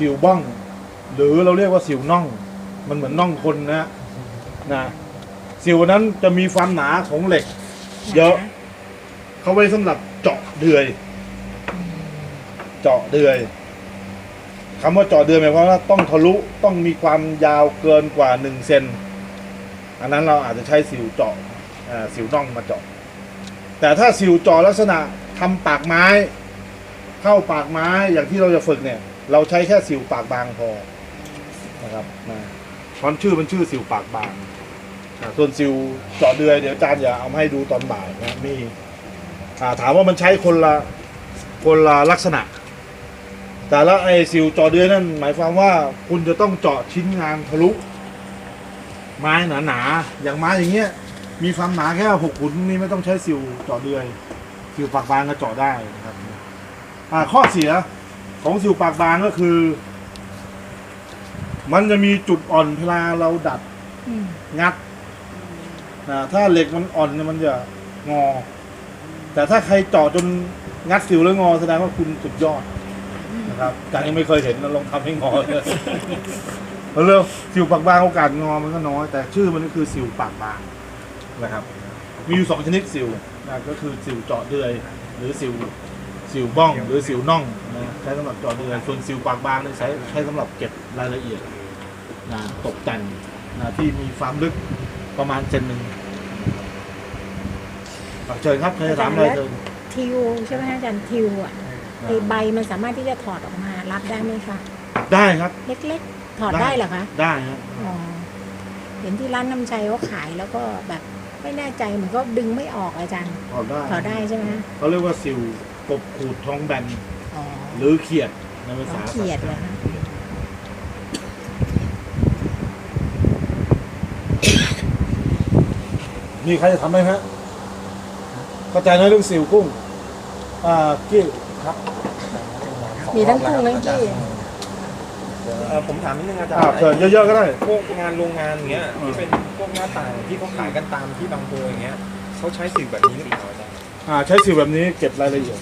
สิวบ้อง หรือเราเรียกว่าสิวน่อง มันเหมือนน่องคนนะนะสิวนั้นจะมีความหนาของเหล็ก เยอะ เขาไว้สำหรับเจาะเดือย เจาะเดือยคำว่าเจาะเดือยหมายความว่าต้องทะลุต้องมีความยาวเกินกว่าหนึ่งเซนอันนั้นเราอาจจะใช้สิวเจาะอ่าสิวน่องมาเจาะ แต่ถ้าสิวเจาะลักษณะทำปากไม้ เข้าปากไม้อย่างที่เราจะฝึกเนี่ย เราใช้แค่สิวปากบางพอนะครับนะเพราะชื่อมันชื่อสิวปากบางอ่าส่วนสิวเจาะเดือยเดี๋ยวอาจารย์จะเอามาให้ดูตอนบ่ายนะมีอ่าถามว่ามันใช้คนละคนละลักษณะ แต่ละไอ้สิวเจาะเดือยนั่นหมายความว่าคุณจะต้องเจาะชิ้นงานทะลุ ไม้หนาๆอย่างไม้อย่างเงี้ย มีความหนาแค่หกขุนนี่ไม่ต้องใช้สิวเจาะเดือยสิวปากบางก็เจาะได้นะครับอ่าข้อเสีย ของสิวปากบางก็คือ มันจะมีจุดอ่อนเวลาเราดัดอืมงัดอ่าถ้าเหล็กมันอ่อนเนี่ยมันจะงอ แต่ถ้าใครเจาะจนงัดสิวแล้วงอแสดงว่าคุณสุดยอดนะครับอาจารย์ยังไม่เคยเห็นนะลองทำให้งอเลยเร็วสิวปากบางโอกาสงอมันก็น้อย แต่ชื่อมันก็คือสิวปากบางนะครับ มีอยู่สองชนิดสิวนะก็คือสิวเจาะเดือย หรือสิว สิวบ้องหรือสิวน่องนะใช้สำหรับเจาะเดือยส่วนสิวปากบางเนี่ยใช้ใช้สำหรับเก็บรายละเอียดนะตกแต่งนะที่มีความลึกประมาณเซนหนึ่งอะเชิญครับใครจะถามอะไรเชิญทิวใช่ไหมคะอาจารย์ทิวอะไอใบมันสามารถที่จะถอดออกมารับได้ไหมคะได้ครับเล็กๆ ถอดได้เหรอคะได้ครับอ๋อเห็นที่ร้านน้ำใจว่าขายแล้วก็แบบไม่แน่ใจเหมือนก็ดึงไม่ออกอาจารย์ถอดได้ถอดได้ใช่ไหมคะเขาเรียกว่าสิว กบขูดท้องแบนอ๋อ หรือเขียดในภาขอษางเขียดเหรอคะ มีใครจะทำไหมฮะเข้าใจไหมเรื่องสิวกุ้ง อ่ากี้ครับมีทั้งกุ้งทั้งกี้เอ่อผมถามนิดนึงอาจารอ่าย์เชิญเยอะๆก็ได้ พวกงานโรงงานอย่างเงี้ยที่เป็นพวกหน้าต่างที่เขาขายกันตามที่บางโพอย่างเงี้ยเขาใช้สิ่งแบบนี้หรือเปล่าอาจารย์อ่า ใช้สิวแบบนี้เก็บรายละเอียด